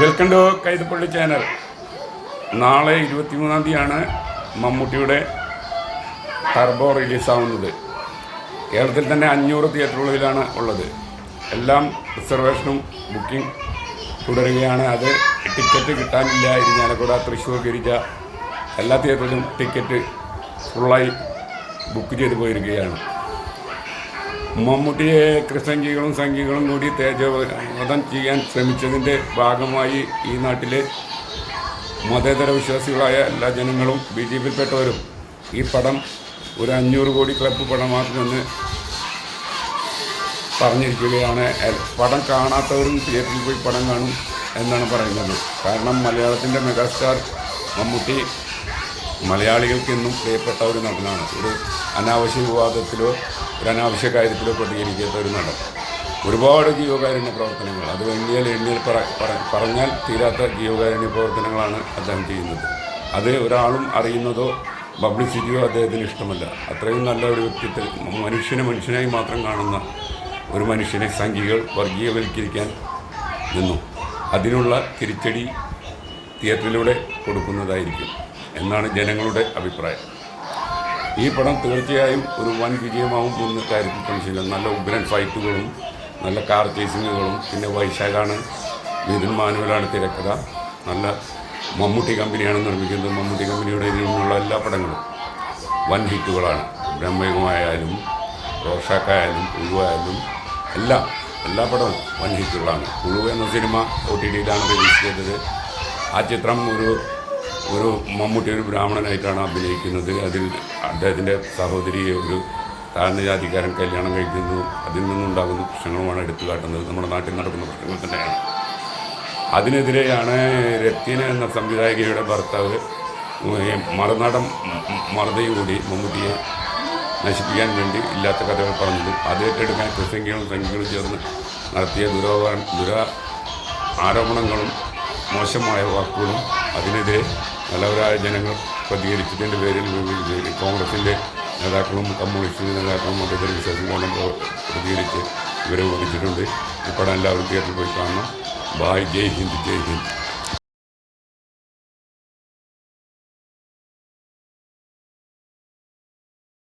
Welcome to Kaithappally channel നാളെ ഇരുപത്തിമൂന്നാം തീയതിയാണ് മമ്മൂട്ടിയുടെ ടർബോ റിലീസാവുന്നത് കേരളത്തിൽ തന്നെ അഞ്ഞൂറ് തിയേറ്ററുകളിലാണ് ഉള്ളത്. എല്ലാം റിസർവേഷനും ബുക്കിംഗ് തുടരുകയാണ്. അത് ടിക്കറ്റ് കിട്ടാനില്ല ഇരിഞ്ഞാലക്കുട തൃശ്ശൂർ ഗിരിജ എല്ലാ തിയേറ്ററിലും ടിക്കറ്റ് ഫുള്ളായി ബുക്ക് ചെയ്തു പോയിരിക്കുകയാണ്. മമ്മൂട്ടിയെ ക്രിസംഖികളും സംഘികളും കൂടി തേജോവധം ചെയ്യാൻ ശ്രമിച്ചതിന്റെ ഭാഗമായി ഈ നാട്ടിലെ മതേതര വിശ്വാസികളായ എല്ലാ ജനങ്ങളും ബി ജെ പിയിൽപ്പെട്ടവരും ഈ പടം ഒരു അഞ്ഞൂറ് കോടി ക്ലബ്ബ് പടമാക്കുമെന്ന് പറഞ്ഞിരിക്കുകയാണ്. പടം കാണാത്തവരും തിയേറ്ററിൽ പോയി പടം കാണും എന്നാണ് പറയുന്നത്. കാരണം മലയാളത്തിന്റെ മെഗാസ്റ്റാർ മമ്മൂട്ടി മലയാളികൾക്ക് എന്നും പ്രിയപ്പെട്ട ഒരു നടനാണ്. ഒരു അനാവശ്യ വിവാദത്തിലോ ഒരു അനാവശ്യ കാര്യത്തിലോ പ്രതികരിക്കാത്ത ഒരു നടൻ. ഒരുപാട് ജീവകാരുണ്യ പ്രവർത്തനങ്ങൾ. അത് എണ്ണിയാൽ എണ്ണിയാൽ പറ പറ- പറഞ്ഞാൽ തീരാത്ത ജീവകാരുണ്യ പ്രവർത്തനങ്ങളാണ് അദ്ദേഹം ചെയ്യുന്നത്. അത് ഒരാളും അറിയുന്നതോ പബ്ലിസിറ്റിയോ അദ്ദേഹത്തിന് ഇഷ്ടമല്ല. അത്രയും നല്ല ഒരു വ്യക്തിത്വം മനുഷ്യനെ മനുഷ്യനായി മാത്രം കാണുന്ന ഒരു മനുഷ്യനെ സംഖ്യകൾ വർഗീയവൽക്കരിക്കാൻ നിന്നു. അതിനുള്ള തിരിച്ചടി തിയേറ്ററിലൂടെ കൊടുക്കുന്നതായിരിക്കും എന്നാണ് ജനങ്ങളുടെ അഭിപ്രായം. ഈ പടം തീർച്ചയായും ഒരു വൻ വിജയമാവും എന്ന് കാര്യത്തിൽ സംശയമില്ല നല്ല ഉഗ്രൻ ഫൈറ്റുകളും നല്ല കാർ ചേസിങ്ങുകളും പിന്നെ വൈശാഖാണ് നിതിൻ മാനുവലാണ് തിരക്കഥ. നല്ല മമ്മൂട്ടി കമ്പനിയാണ് നിർമ്മിക്കുന്നത്. മമ്മൂട്ടി കമ്പനിയുടെ ഇതിനുള്ള എല്ലാ പടങ്ങളും വൻ ഹിറ്റുകളാണ്. ബ്രഹ്മയുഗമായാലും റോഷാക്കായാലും പുഴുവായാലും എല്ലാം എല്ലാ പടവും വൻ ഹിറ്റുകളാണ്. പുഴു എന്ന സിനിമ ഒ ടി ഡിയിലാണ് റിലീസ് ചെയ്തത്. ആ ചിത്രം ഒരു ഒരു മമ്മൂട്ടി ഒരു ബ്രാഹ്മണനായിട്ടാണ് അഭിനയിക്കുന്നത്. അതിൽ അദ്ദേഹത്തിന്റെ സഹോദരിയെ ഒരു താഴ്ന്ന ജാതിക്കാരൻ കല്യാണം കഴിക്കുന്നു. അതിൽ നിന്നുണ്ടാകുന്ന പ്രശ്നങ്ങളുമാണ് എടുത്തു കാട്ടുന്നത്. നമ്മുടെ നാട്ടിൽ നടക്കുന്ന പ്രശ്നങ്ങൾ തന്നെയാണ്. അതിനെതിരെയാണ് രത്തിന എന്ന സംവിധായകയുടെ ഭർത്താവ് മറുനാടൻ മറുതയും കൂടി മമ്മൂട്ടിയെ നശിപ്പിക്കാൻ വേണ്ടി ഇല്ലാത്ത കഥകൾ പറഞ്ഞത്. അത് ഏറ്റെടുക്കാൻ ക്രിസ്ത്യങ്ങളും സംഘികളും ചേർന്ന് നടത്തിയ ദുരോപ ദുര ആരോപണങ്ങളും മോശമായ വാക്കുകളും അതിനെതിരെ നല്ലവരായ ജനങ്ങൾ പ്രതികരിച്ചതിന്റെ പേരിൽ കോൺഗ്രസിന്റെ നേതാക്കളും കമ്മ്യൂണിസ്റ്റ് നേതാക്കളും മതേതര വിശ്വാസികളും പ്രതികരിച്ച് ഇവരെ ഓടിച്ചിട്ടുണ്ട്. ഇപ്പോഴെല്ലാവരും തിയേറ്ററിൽ പോയി കാണണം. ബായ്. ജയ് ഹിന്ദ് ജയ് ഹിന്ദ്.